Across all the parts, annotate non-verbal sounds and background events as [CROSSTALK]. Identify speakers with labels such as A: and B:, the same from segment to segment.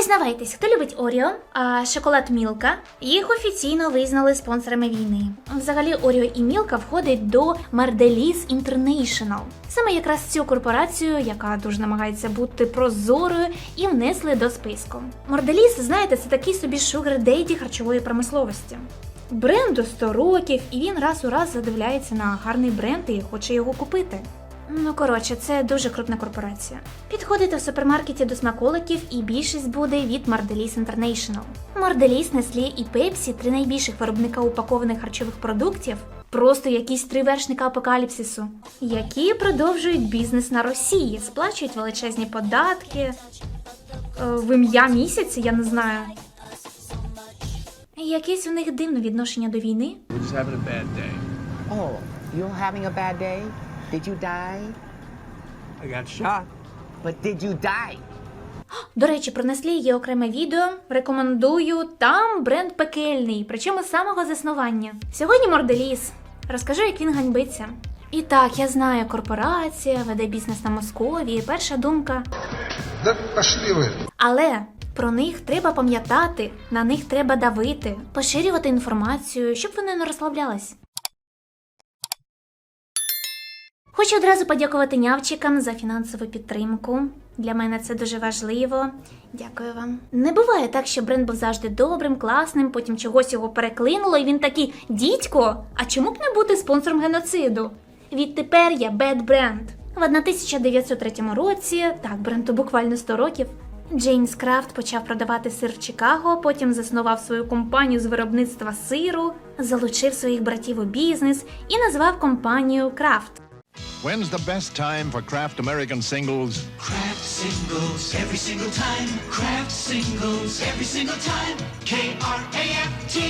A: Признавайтесь, хто любить Оріо, а шоколад Мілка їх офіційно визнали спонсорами війни. Взагалі, Оріо і Мілка входить до Mardelis International. Саме якраз цю корпорацію, яка дуже намагається бути прозорою, і внесли до списку. Марделіс, знаєте, це такий собі шугар дейті харчової промисловості. Бренду 100 років, і він раз у раз задивляється на гарний бренд і хоче його купити. Ну, коротше, це дуже крупна корпорація. Підходите в супермаркеті до смаколиків, і більшість буде від Mardelis International. Mardelis, Nestlé і Pepsi – три найбільших виробника упакованих харчових продуктів. Просто якісь три вершника апокаліпсису, які продовжують бізнес на Росії, сплачують величезні податки. Е, В ім'я місяця, я не знаю. Якесь у них дивне відношення до війни.
B: We're just having a bad day.
C: Oh, you're having a bad day? Did you die?
B: I got shot.
C: But did you die?
A: До речі, про Nestlé є окреме відео. Рекомендую. Там бренд пекельний, причому з самого заснування. Сьогодні Морделіс. Розкажу, як він ганьбиться. І так, я знаю, корпорація веде бізнес на Московії. Перша думка.
D: Да пошли вы.
A: Але про них треба пам'ятати, на них треба давити, поширювати інформацію, щоб вони не розслаблялись. Хочу одразу подякувати нявчикам за фінансову підтримку. Для мене це дуже важливо. Дякую вам. Не буває так, що бренд був завжди добрим, класним, потім чогось його переклинуло, і він такий дідько. А чому б не бути спонсором геноциду? Відтепер я Bad Brand. В 1903 році, так, бренду буквально 100 років, Джеймс Крафт почав продавати сир в Чикаго, потім заснував свою компанію з виробництва сиру, залучив своїх братів у бізнес і назвав компанію Крафт.
E: When's the best time for Kraft American singles?
F: Kraft singles every single time. Kraft singles every single time. K R A F T.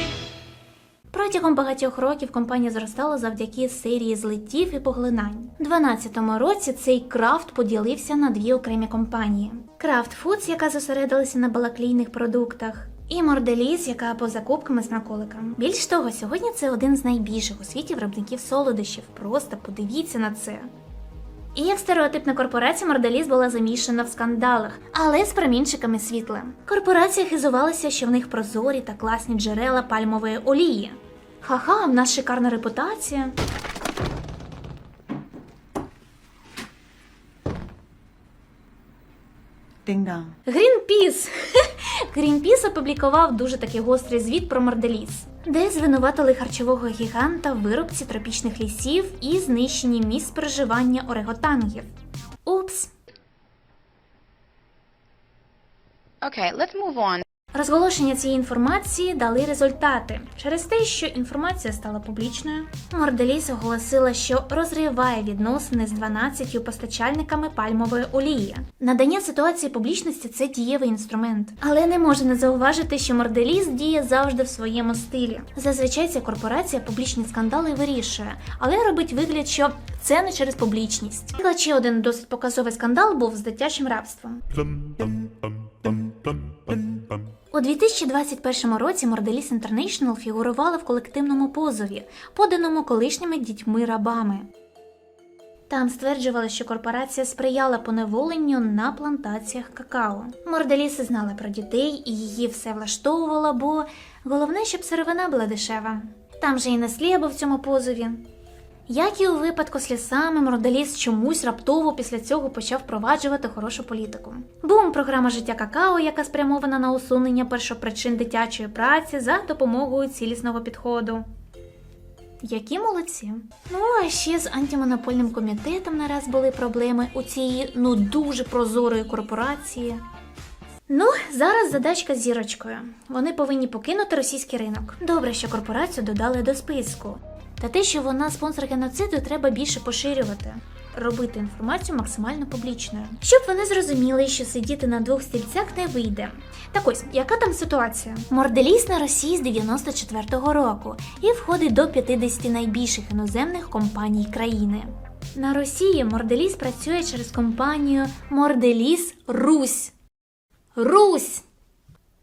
A: Протягом багатьох років компанія зростала завдяки серії злиттів і поглинань. У 12-му році цей крафт поділився на дві окремі компанії: Крафт Фудс, яка зосередилася на балаклійних продуктах, і Морделіс, яка по закупкам і смаколикам. Більш того, сьогодні це один з найбільших у світі виробників солодощів. Просто подивіться на це. І як стереотипна корпорація Морделіс була замішана в скандалах, але з промінчиками світла. Корпорація хизувалася, що в них прозорі та класні джерела пальмової олії. Ха-ха, в нас шикарна репутація. Грінпіс. [LAUGHS] Грінпіс опублікував дуже такий гострий звіт про Морделіс, де звинуватили харчового гіганта в вирубці тропічних лісів і знищенні місць проживання ореготангів. Упс.
G: Okay, let's move on.
A: Розголошення цієї інформації дали результати. Через те, що інформація стала публічною, Морделіс оголосила, що розриває відносини з 12 постачальниками пальмової олії. Надання ситуації публічності це дієвий інструмент, але не може не зауважити, що Морделіс діє завжди в своєму стилі. Зазвичай ця корпорація публічні скандали вирішує, але робить вигляд, що це не через публічність. Наприклад, ще один досить показовий скандал був з дитячим рабством. У 2021 році Mordelis International фігурувала в колективному позові, поданому колишніми дітьми-рабами. Там стверджували, що корпорація сприяла поневоленню на плантаціях какао. Морделіси знали про дітей і її все влаштовувало, бо головне, щоб сировина була дешева. Там же і Неслі був в цьому позові. Як і у випадку з лісами, Морделіс чомусь раптово після цього почав впроваджувати хорошу політику. Бум програма життя какао, яка спрямована на усунення першопричин дитячої праці за допомогою цілісного підходу. Які молодці. Ну а ще з антимонопольним комітетом нараз були проблеми у цієї ну дуже прозорої корпорації. Ну, зараз задачка з зірочкою. Вони повинні покинути російський ринок. Добре, що корпорацію додали до списку. Та те, що вона спонсор геноциду, треба більше поширювати. Робити інформацію максимально публічною, щоб вони зрозуміли, що сидіти на двох стільцях не вийде. Так ось, яка там ситуація? Морделіс на Росії з 94-го року і входить до 50 найбільших іноземних компаній країни. На Росії Морделіс працює через компанію Морделіс Русь. Русь!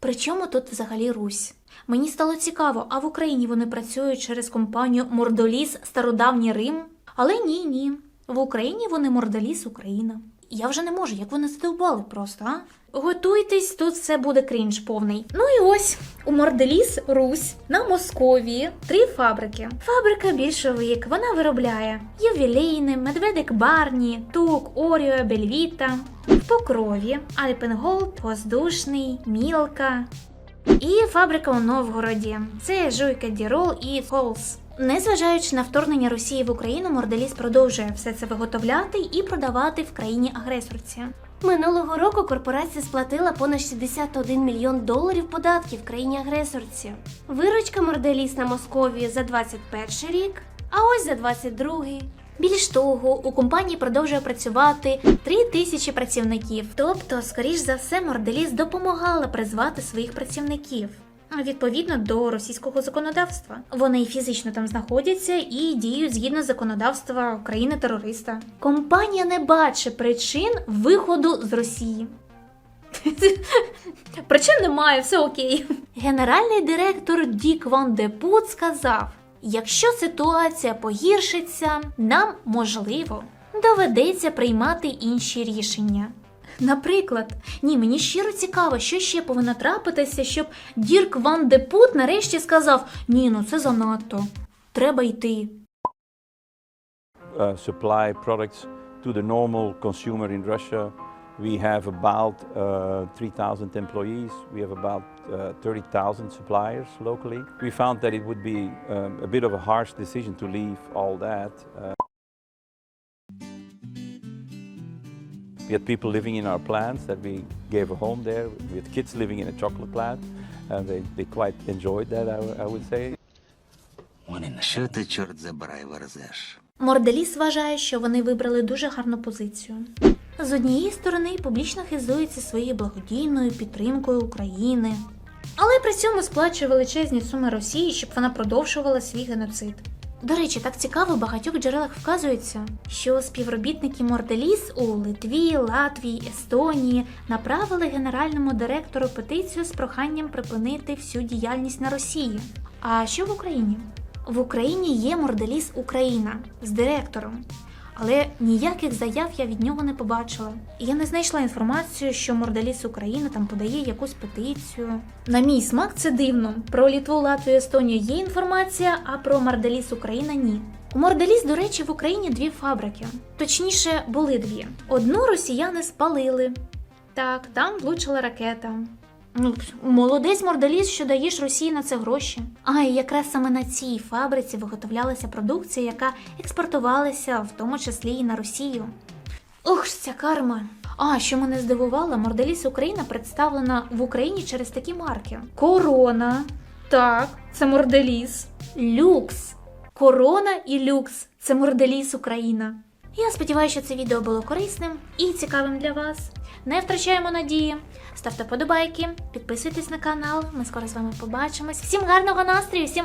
A: Причому тут взагалі Русь? Мені стало цікаво, а в Україні вони працюють через компанію Мордоліс Стародавній Рим? Але ні, ні. В Україні вони Мордоліс Україна. Я вже не можу, як вони задовбали просто, а? Готуйтесь, тут все буде крінж повний. Ну і ось у Морделіс Русь на Московії три фабрики. Фабрика більшовик, вона виробляє ювілейне, медведик Барні, Тук, Оріо, Бельвіта, в Покрові, Альпенголд, Воздушний, Мілка. І фабрика у Новгороді. Це Жуйка Дірол і Холс. Незважаючи на вторгнення Росії в Україну, Морделіс продовжує все це виготовляти і продавати в країні агресорці.
H: Минулого року корпорація сплатила понад 61 мільйон доларів податків країні агресорці. Виручка Морделіс на Московії за 21 рік, а ось за 22
A: Більш того, у компанії продовжує працювати 3 тисячі працівників. Тобто, скоріш за все, Морделіс допомагала призвати своїх працівників. Відповідно до російського законодавства, вони фізично там знаходяться і діють згідно законодавства країни-терориста. Компанія не бачить причин виходу з Росії. [LAUGHS] Причин немає, все окей. Генеральний директор Дік Ван де Пут сказав: якщо ситуація погіршиться, нам можливо доведеться приймати інші рішення. Наприклад, ні, мені щиро цікаво, що ще повинно трапитися, щоб Дірк Ван де Пут нарешті сказав: ні, ну це занадто. Треба йти.
I: uh, supply products to the normal consumer in Russia. We have about uh, 3,000 employees. We have about uh, 30,000 suppliers locally. We found that it would be um, a bit of a harsh decision to leave all that. Uh, we had people living in our plants that we gave a home there. We had kids living in a chocolate plant, and they, they quite enjoyed that, I, I would say.
J: Що ти, чорт забирай, верзеш?
A: Морделіс вважає, що вони вибрали дуже гарну позицію. З однієї сторони, публічно хизується своєю благодійною підтримкою України, але при цьому сплачує величезні суми Росії, щоб вона продовжувала свій геноцид. До речі, так цікаво, в багатьох джерелах вказується, що співробітники Морделіс у Литві, Латвії, Естонії направили генеральному директору петицію з проханням припинити всю діяльність на Росії. А що в Україні? В Україні є Морделіс Україна з директором, але ніяких заяв я від нього не побачила. І я не знайшла інформацію, що Морделіс Україна там подає якусь петицію. На мій смак це дивно. Про Літву, Латвію, Естонію є інформація, а про Морделіс Україна ні. У Морделіс, до речі, в Україні дві фабрики. Точніше, були дві. Одну росіяни спалили. Так, там влучила ракета. Ну, молодець Морделіс, що даєш Росії на це гроші. А і якраз саме на цій фабриці виготовлялася продукція, яка експортувалася, в тому числі і на Росію. Ух, ж ця карма. А що мене здивувало, Морделіс Україна представлена в Україні через такі марки: Корона. Так, це Морделіс. Люкс. Корона і люкс. Це Морделіс Україна. Я сподіваюся, що це відео було корисним і цікавим для вас. Не втрачаємо надії. Ставте подобайки, підписуйтесь на канал. Ми скоро з вами побачимось. Всім гарного настрою, всім!